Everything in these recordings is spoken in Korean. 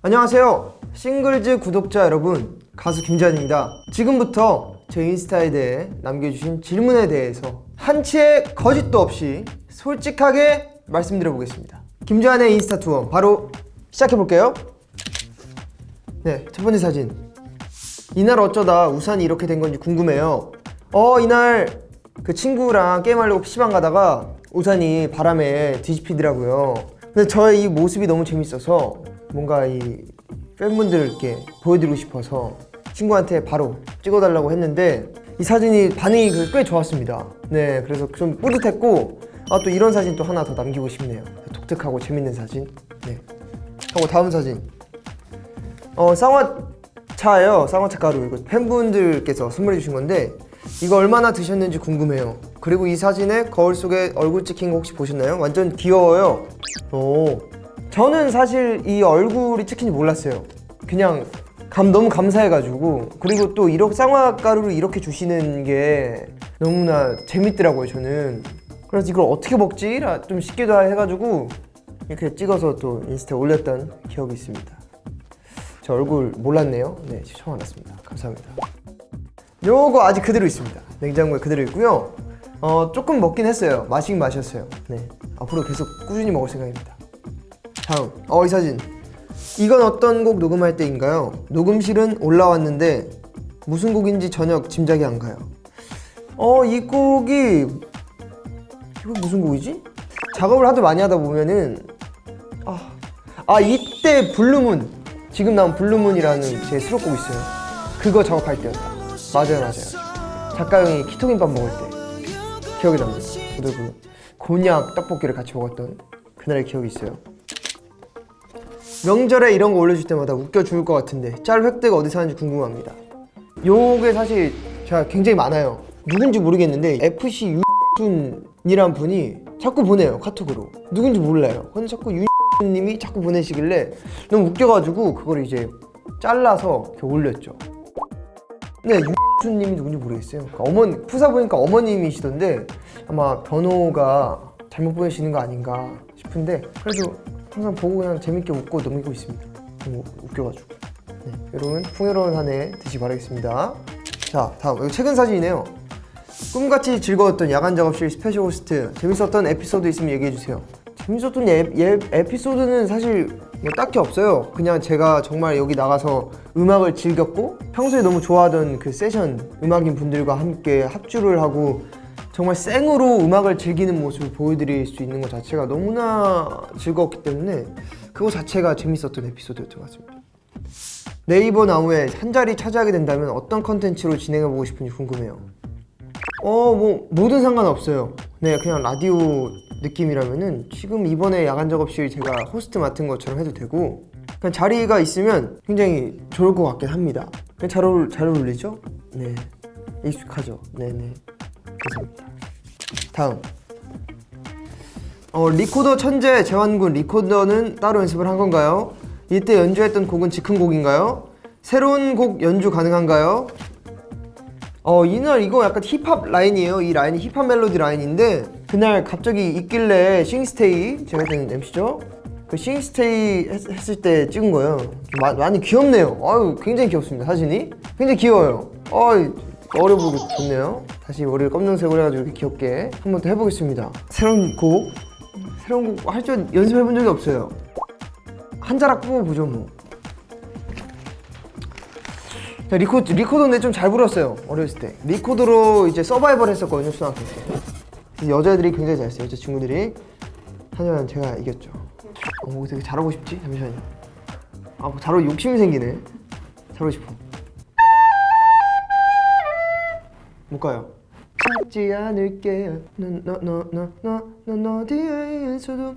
안녕하세요. 싱글즈 구독자 여러분, 가수 김재환입니다. 지금부터 제 인스타에 대해 남겨주신 질문에 대해서 한치의 거짓도 없이 솔직하게 말씀드려 보겠습니다. 김재환의 인스타 투어 바로 시작해 볼게요. 네, 첫 번째 사진. 이날 어쩌다 우산이 이렇게 된 건지 궁금해요. 어, 이날 그 친구랑 게임하려고 PC방 가다가 우산이 바람에 뒤집히더라고요. 근데 저의 이 모습이 너무 재밌어서 뭔가 이 팬분들께 보여드리고 싶어서 친구한테 바로 찍어달라고 했는데 이 사진이 반응이 그꽤 좋았습니다. 네, 그래서 좀 뿌듯했고 아 또 이런 사진 또 하나 더 남기고 싶네요. 독특하고 재밌는 사진. 네. 하고 다음 사진. 어 쌍화차예요 쌍화차 가루 이거 팬분들께서 선물해 주신 건데 이거 얼마나 드셨는지 궁금해요 그리고 이 사진에 거울 속에 얼굴 찍힌 거 혹시 보셨나요? 완전 귀여워요 오 저는 사실 이 얼굴이 찍힌지 몰랐어요 그냥 감 너무 감사해가지고 그리고 또 이렇게 쌍화 가루를 이렇게 주시는 게 너무나 재밌더라고요 저는 그래서 이걸 어떻게 먹지? 라좀 싶기도 해가지고 이렇게 찍어서 또 인스타에 올렸던 기억이 있습니다 저 얼굴 몰랐네요. 네, 처음 알았습니다. 감사합니다. 요거 아직 그대로 있습니다. 냉장고에 그대로 있고요. 어, 조금 먹긴 했어요. 마시긴 마셨어요. 네, 앞으로 계속 꾸준히 먹을 생각입니다. 다음, 어, 이 사진. 이건 어떤 곡 녹음할 때인가요? 녹음실은 올라왔는데 무슨 곡인지 전혀 짐작이 안 가요. 어, 이 곡이 이거 무슨 곡이지? 작업을 하도 많이 하다 보면은 아, 아 이때 블루문 지금 나온 블루문이라는 제 수록곡 있어요. 그거 작업할 때였다. 맞아요, 맞아요. 작가 형이 키토김밥 먹을 때 기억이 납니다. 저도 그 곤약 떡볶이를 같이 먹었던 그날의 기억이 있어요. 명절에 이런 거 올려줄 때마다 웃겨 죽을 것 같은데 짤 획득 어디서 하는지 궁금합니다. 요게 사실 제가 굉장히 많아요. 누군지 모르겠는데 FC 유순이란 분이 자꾸 보내요 카톡으로. 누군지 몰라요. 근데 자꾸 유 님이 자꾸 보내시길래 너무 웃겨가지고 그걸 이제 잘라서 이렇게 올렸죠. 네, 유수님이 누군지 모르겠어요. 그러니까 어머니 푸사 보니까 어머님이시던데 아마 번호가 잘못 보내시는 거 아닌가 싶은데 그래도 항상 보고 그냥 재밌게 웃고 넘기고 있습니다. 너무 웃겨가지고. 네, 여러분 풍요로운 한 해 되시기 바라겠습니다. 자, 다음 이거 최근 사진이네요. 꿈같이 즐거웠던 야간 작업실 스페셜 호스트 재밌었던 에피소드 있으면 얘기해 주세요. 재밌었던 예, 예, 에피소드는 사실 뭐 딱히 없어요. 그냥 제가 정말 여기 나가서 음악을 즐겼고 평소에 너무 좋아하던 그 세션 음악인 분들과 함께 합주를 하고 정말 생으로 음악을 즐기는 모습을 보여드릴 수 있는 것 자체가 너무나 즐거웠기 때문에 그거 자체가 재밌었던 에피소드였던 것 같습니다. 네이버 나무에 한 자리 차지하게 된다면 어떤 컨텐츠로 진행해보고 싶은지 궁금해요. 어, 뭐, 뭐든 상관없어요. 네, 그냥 라디오 느낌이라면은 지금 이번에 야간 작업실 제가 호스트 맡은 것처럼 해도 되고, 그냥 자리가 있으면 굉장히 좋을 것 같긴 합니다. 잘, 어울, 잘 어울리죠? 네. 익숙하죠? 네네. 감사합니다. 다음. 어, 리코더 천재 재환군 리코더는 따로 연습을 한 건가요? 이때 연주했던 곡은 즉흥 곡인가요? 새로운 곡 연주 가능한가요? 어 이날 이거 약간 힙합 라인이에요. 이 라인이 힙합 멜로디 라인인데 그날 갑자기 있길래 싱스테이 제가 그때는 MC죠. 그 싱스테이 했, 했을 때 찍은 거예요. 마, 많이 귀엽네요. 아유 굉장히 귀엽습니다 사진이. 굉장히 귀여워요. 어이 어려 보기 좋네요. 다시 머리를 검정색으로 해가지고 이렇게 귀엽게 한 번 더 해보겠습니다. 새로운 곡 새로운 곡 할 줄 연습해본 적이 없어요. 한 자락 뽑아보죠 뭐. 자, 리코, 리코더인데 좀 잘 불었어요 어렸을 때 리코더로 이제 서바이벌 했었거든요 초등학교 때 여자애들이 굉장히 잘했어요 여자 친구들이 하지만 제가 이겼죠 어, 뭐 되게 잘하고 싶지? 잠시만요 아 뭐 잘하고 욕심이 생기네 잘하고 싶어 못 가요? 찾지 않을게요 너너너너너넌 어디에 있어도.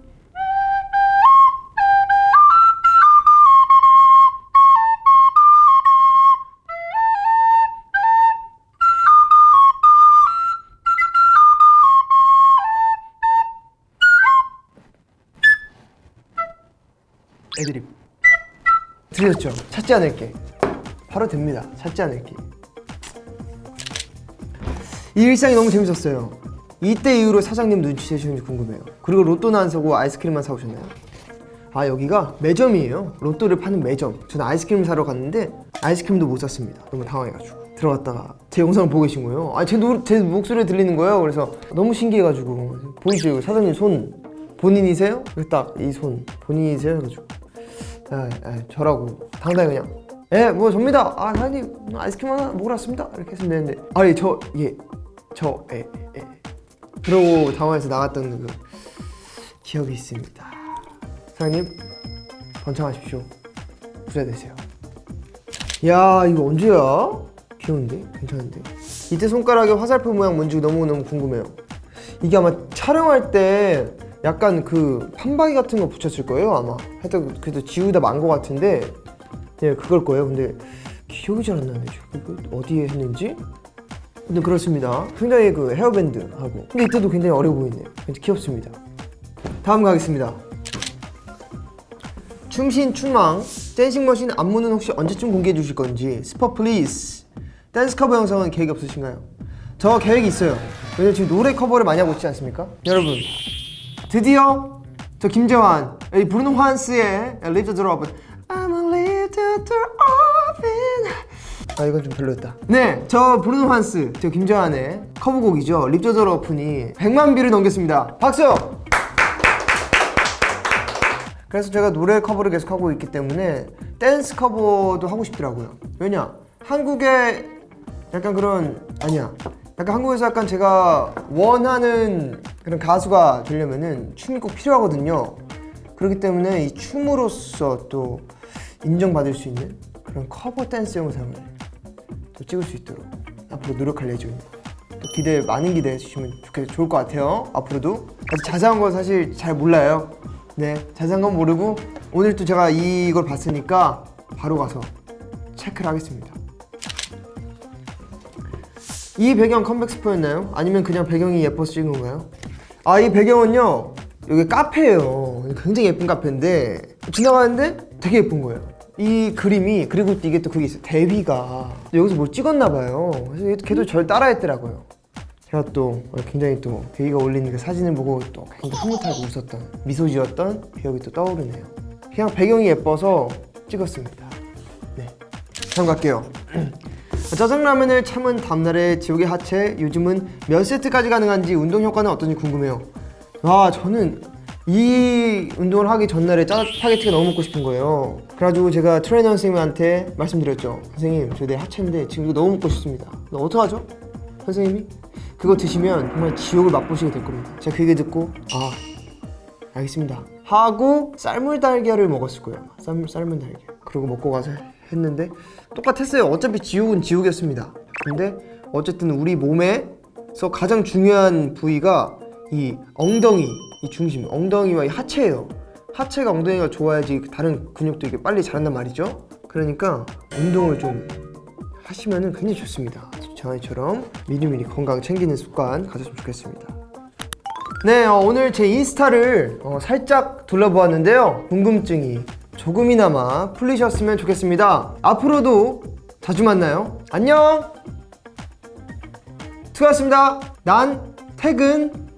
애드립. 들렸죠? 찾지 않을게. 바로 됩니다. 찾지 않을게 이 일상이 너무 재밌었어요. 이때 이후로 사장님 눈치채시는지 궁금해요. 그리고 로또는 안 사고 아이스크림만 사오셨나요? 아 여기가 매점이에요. 로또를 파는 매점. 저는 아이스크림 사러 갔는데 아이스크림도 못 샀습니다. 너무 당황해가지고. 들어갔다가 제 영상을 보고 계신 거예요. 아제 제 목소리 들리는 거예요. 그래서 너무 신기해가지고 보이시죠? 이거 사장님 손. 본인이세요? 딱 이 손. 본인이세요? 해가지고. 아, 아, 저라고. 당당히 그냥. 예 뭐 접니다. 아 사장님 아이스크림 하나 먹으러 왔습니다. 이렇게 했으면 되는데. 아니 저 예 저예 예. 그러고 당황해서 나갔던 그 기억이 있습니다. 사장님 번창하십시오. 부자 되세요. 야 이거 언제야? 귀여운데? 괜찮은데? 이때 손가락에 화살표 모양 뭔지 너무너무 궁금해요. 이게 아마 촬영할 때 약간 그 판박이 같은 거 붙였을 거예요 아마. 하여튼 그래도 지우다 만 거 같은데. 예 그걸 거예요. 근데 기억이 잘안 이거 어디에 했는지 근데 그렇습니다. 굉장히 그 헤어밴드 하고. 근데 이때도 굉장히 어려 보이네요. 굉장히 귀엽습니다. 다음 가겠습니다. 춤신 춤망 댄싱 머신 안무는 혹시 언제쯤 공개해 주실 건지. 스포 플리즈. 댄스 커버 영상은 계획이 없으신가요? 저 계획이 있어요. 왜냐면 지금 노래 커버를 많이 하고 있지 않습니까? 여러분 드디어 저 김재환 이 브루노 환스의 Door Open 아 이건 좀 별로였다 네 저 브루노 환스 저 Leave the Door Open이 100만 뷰를 넘겼습니다 박수! 그래서 제가 노래 커버를 계속 하고 있기 때문에 댄스 커버도 하고 싶더라고요. 왜냐? 한국에 약간 그런 아니야. 약간 한국에서 약간 제가 원하는 그런 가수가 되려면은 춤이 꼭 필요하거든요. 그렇기 때문에 이 춤으로써 또 인정받을 수 있는 그런 커버 댄스 영상을 또 찍을 수 있도록 앞으로 노력할 예정입니다. 또 기대 많은 기대해 주시면 좋겠 좋을 것 같아요. 앞으로도 아직 자세한 거 사실 잘 몰라요. 네, 자세한 건 모르고 오늘 또 제가 이걸 봤으니까 바로 가서 체크를 하겠습니다. 이 배경 컴백 스포였나요? 아니면 그냥 배경이 예뻐서 찍은 건가요? 아, 이 배경은요. 여기 카페예요. 굉장히 예쁜 카페인데 지나가는데 되게 예쁜 거예요. 이 그림이 그리고 또 이게 또 그게 있어요. 대위가 여기서 뭘 찍었나 봐요. 그래서 걔도 절 따라했더라고요. 제가 또 굉장히 또 대위가 올린 그 사진을 보고 또 굉장히 흐뭇하고 웃었던 미소 지었던 기억이 또 떠오르네요. 그냥 배경이 예뻐서 찍었습니다. 네. 다음 갈게요. 짜장라면을 참은 다음날의 지옥의 하체 요즘은 몇 세트까지 가능한지 운동 효과는 어떤지 궁금해요. 와 저는 이 운동을 하기 전날에 짜파게티가 너무 먹고 싶은 거예요. 그래가지고 제가 트레이너 선생님한테 말씀드렸죠. 선생님 저 내 하체인데 지금 이거 너무 먹고 싶습니다. 나 어떡하죠? 선생님이 그거 드시면 정말 지옥을 맛보시게 될 겁니다. 제가 그 얘기 듣고 아 알겠습니다. 하고 삶을 달걀을 먹었을 거예요. 삶, 삶은 달걀. 그리고 먹고 가서 했는데 똑같았어요. 어차피 지옥은 지옥이었습니다. 근데 어쨌든 우리 몸에서 가장 중요한 부위가 이 엉덩이, 이 중심, 엉덩이와 이 하체예요. 하체가 엉덩이가 좋아야지 다른 근육도 이게 빨리 자란단 말이죠. 그러니까 운동을 좀 하시면은 굉장히 좋습니다. 저희처럼 미리미리 건강 챙기는 습관 가졌으면 좋겠습니다. 네, 어, 오늘 제 인스타를 어, 살짝 둘러보았는데요. 궁금증이 조금이나마 풀리셨으면 좋겠습니다. 앞으로도 자주 만나요. 안녕! 수고하셨습니다. 난 퇴근